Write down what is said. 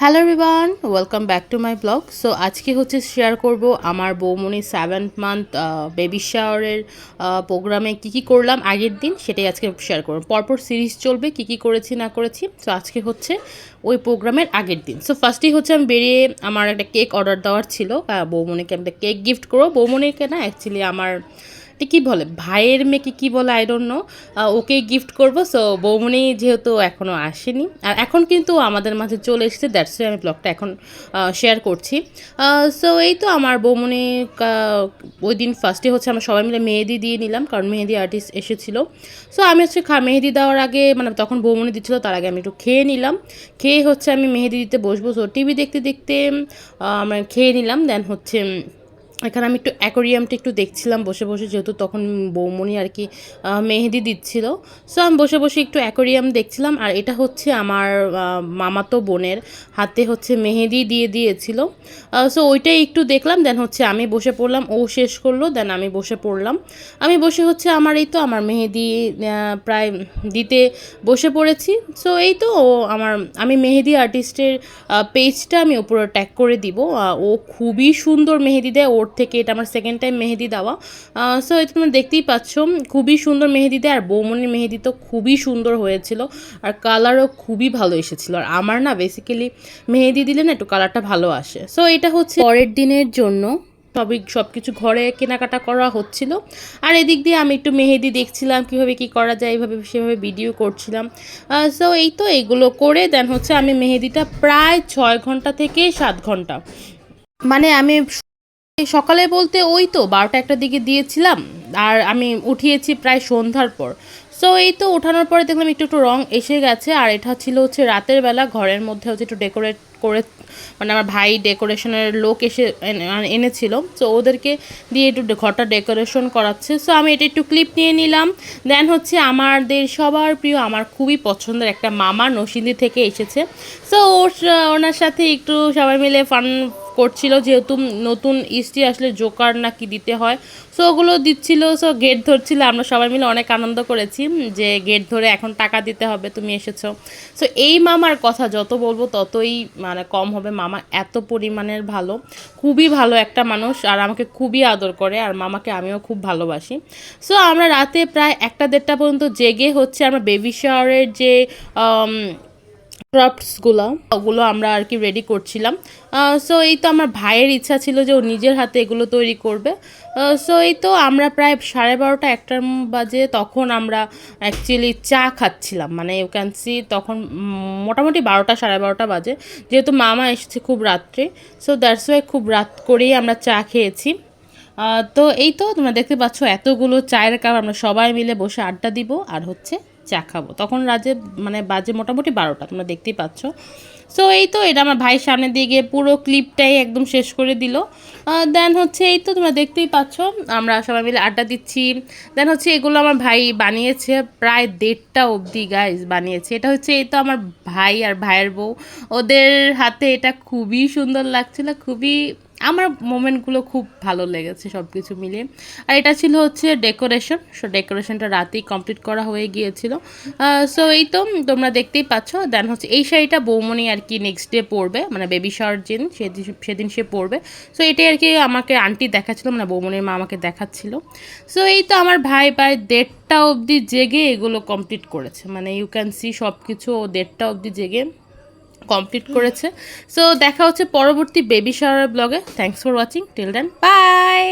Hello রিবান welcome back to my blog so আজকে হচ্ছে share করব আমার বৌমনি সেভেন্থ মান্থ বেবি শাওয়ারের প্রোগ্রামে কী কী করলাম আগের দিন সেটাই আজকে শেয়ার করব। পরপর সিরিজ চলবে, কী কী করেছি, না করেছি। সো আজকে হচ্ছে ওই প্রোগ্রামের আগের দিন। সো ফার্স্টেই হচ্ছে আমি বেরিয়ে আমার একটা কেক অর্ডার দেওয়ার ছিল। বৌমনিকে আমি একটা কেক গিফট করব। বৌমনিকে না অ্যাকচুয়ালি আমার এটা কী বলে, ভাইয়ের মেয়েকে কী বলে I don't know okay gift করব সো বৌমনি যেহেতু এখনও আসেনি, আর এখন কিন্তু আমাদের মাঝে চলে এসেছে দ্যাটস আমি ব্লগটা এখন শেয়ার করছি। সো এই তো আমার বৌমনি ওই দিন ফার্স্টে হচ্ছে আমরা সবাই মিলে মেহেদি দিয়ে নিলাম, কারণ মেহেদি আর্টিস্ট এসেছিল। সো আমি হচ্ছে খা, মেহেদি দেওয়ার আগে মানে তখন বৌমনি দিচ্ছিল, তার আগে আমি একটু খেয়ে নিলাম। খেয়ে হচ্ছে আমি মেহেদি দিতে বসবো সো টিভি দেখতে দেখতে আমরা খেয়ে নিলাম দেন হচ্ছে এখানে আমি একটু অ্যাকোরিয়ামটা একটু দেখছিলাম বসে বসে, যেহেতু তখন বৌমনি আর কি মেহেদি দিচ্ছিল। সো আমি বসে বসে একটু অ্যাকোরিয়াম দেখছিলাম, আর এটা হচ্ছে আমার মামাতো বোনের হাতে হচ্ছে মেহেদি দিয়ে দিয়েছিল। সো ওইটাই একটু দেখলাম দেন হচ্ছে আমি বসে পড়লাম, ও শেষ করল দেন আমি বসে পড়লাম। আমি বসে হচ্ছে আমার এই তো, আমার মেহেদি প্রায় দিতে বসে পড়েছি। সো এই তো, ও আমার, আমি মেহেদি আর্টিস্টের পেজটা আমি উপরে ট্যাগ করে দিব। ও খুবই সুন্দর মেহেদি দেয়, ওর থেকে এটা আমার সেকেন্ড টাইম মেহেদি দেওয়া। সো এটা তোমরা দেখতেই পাচ্ছ, খুবই সুন্দর মেহেদি দেয়, আর বৌমনির মেহেদি তো খুবই সুন্দর হয়েছিল, আর কালারও খুবই ভালো এসেছিল। আর আমার না বেসিক্যালি মেহেদি দিলে না একটু কালারটা ভালো আসে। সো এটা হচ্ছে পরের দিনের জন্য সবই সব কিছু ঘরে কেনাকাটা করা হচ্ছিল। আর এদিক দিয়ে আমি একটু মেহেদি দেখছিলাম, কীভাবে কী করা যায় এইভাবে সেভাবে ভিডিও করছিলাম। সো এই তো এগুলো করে দেন হচ্ছে আমি মেহেদিটা প্রায় ছয় ঘণ্টা থেকে সাত ঘণ্টা। মানে আমি সকালে বলতে ওই তো বারোটা একটা দিকে দিয়েছিলাম, আর আমি উঠিয়েছি প্রায় সন্ধ্যার পর। সো এই তো ওঠানোর পরে দেখলাম একটু একটু রং এসে গেছে, আর এটা ছিল হচ্ছে রাতের বেলা, ঘরের মধ্যে হচ্ছে একটু ডেকোরেট করে মানে আমার ভাই ডেকোরেশনের লোক এসে মানে এনেছিল। সো ওদেরকে দিয়ে একটু ঘরটা ডেকোরেশন করাচ্ছে। সো আমি এটা একটু ক্লিপ নিয়ে নিলাম। দেন হচ্ছে আমাদের সবার প্রিয়, আমার খুবই পছন্দের একটা মামা নসিন্দি থেকে এসেছে। সো ওনার সাথে একটু সবাই মিলে ফান করছিল যেহেতু নতুন ইস্টি আসলে জোকার নাকি দিতে হয়। সো ওগুলো দিচ্ছিল সো গেট ধরছিল। আমরা সবাই মিলে অনেক আনন্দ করেছি যে গেট ধরে এখন টাকা দিতে হবে, তুমি এসেছ। সো এই মামার কথা যত বলব, ততই মানে কম হবে। মামা এত পরিমাণের ভালো, খুবই ভালো একটা মানুষ, আর আমাকে খুবই আদর করে, আর মামাকে আমিও খুব ভালোবাসি। সো আমরা রাতে প্রায় একটা দেড়টা পর্যন্ত জেগে হচ্ছে, আমরা বেবি শাওয়ারের যে ক্রাফটসগুলো, ওগুলো আমরা আর কি রেডি করছিলাম। সো এই তো আমার ভাইয়ের ইচ্ছা ছিল যে ও নিজের হাতে এগুলো তৈরি করবে। সো এই তো আমরা প্রায় সাড়ে বারোটা, একটার বাজে তখন আমরা অ্যাকচুয়ালি চা খাচ্ছিলাম। মানে ইউ ক্যান সি তখন মোটামুটি বারোটা, সাড়ে বারোটা বাজে। যেহেতু মামা এসেছে খুব রাত্রে সো দ্যাটস ওয়াই খুব রাত করেই আমরা চা খেয়েছি। তো এই তো তোমরা দেখতে পাচ্ছ, এতগুলো চায়ের কাপ আমরা সবাই মিলে বসে আড্ডা দিব। আর হচ্ছে চা খাব। তখন রাজে মানে বাজে মোটামুটি বারোটা, তোমরা দেখতেই পাচ্ছ। সো এই তো এটা আমার ভাইয়ের সামনে দিয়ে গিয়ে পুরো ক্লিপটাই একদম শেষ করে দিল। দেন হচ্ছে এই তো তোমরা দেখতেই পাচ্ছ, আমরা সবাই মিলে আড্ডা দিচ্ছি। দেন হচ্ছে এগুলো আমার ভাই বানিয়েছে প্রায় দেড়টা অবধি গাইজ বানিয়েছে। এটা হচ্ছে এই তো আমার ভাই আর ভাইয়ের বউ। ওদের হাতে এটা খুবই সুন্দর লাগছিল, খুবই আমার মোমেন্টগুলো খুব ভালো লেগেছে সব কিছু মিলিয়ে। আর এটা ছিল হচ্ছে ডেকোরেশন। সো ডেকোরেশনটা রাতেই কমপ্লিট করা হয়ে গিয়েছিল। সো এই তো তোমরা দেখতেই পাচ্ছ। দেন হচ্ছে এই শাড়িটা বৌমনি আর কি নেক্সট ডে পরবে। মানে বেবি শাওয়ার দিন সেদিন সেদিন সে পরবে। সো এটাই আর কি আমাকে আন্টি দেখাচ্ছিল। মানে বৌমনির মা আমাকে দেখাচ্ছিল। সো এই তো আমার ভাই প্রায় দেড়টা অবধি জেগে এগুলো কমপ্লিট করেছে। মানে ইউ ক্যান সি সব কিছু দেড়টা অবধি জেগে। কমপ্লিট করেছে। সো দেখা হচ্ছে পরবর্তী বেবি শাওয়ার ব্লগে thanks for watching till then bye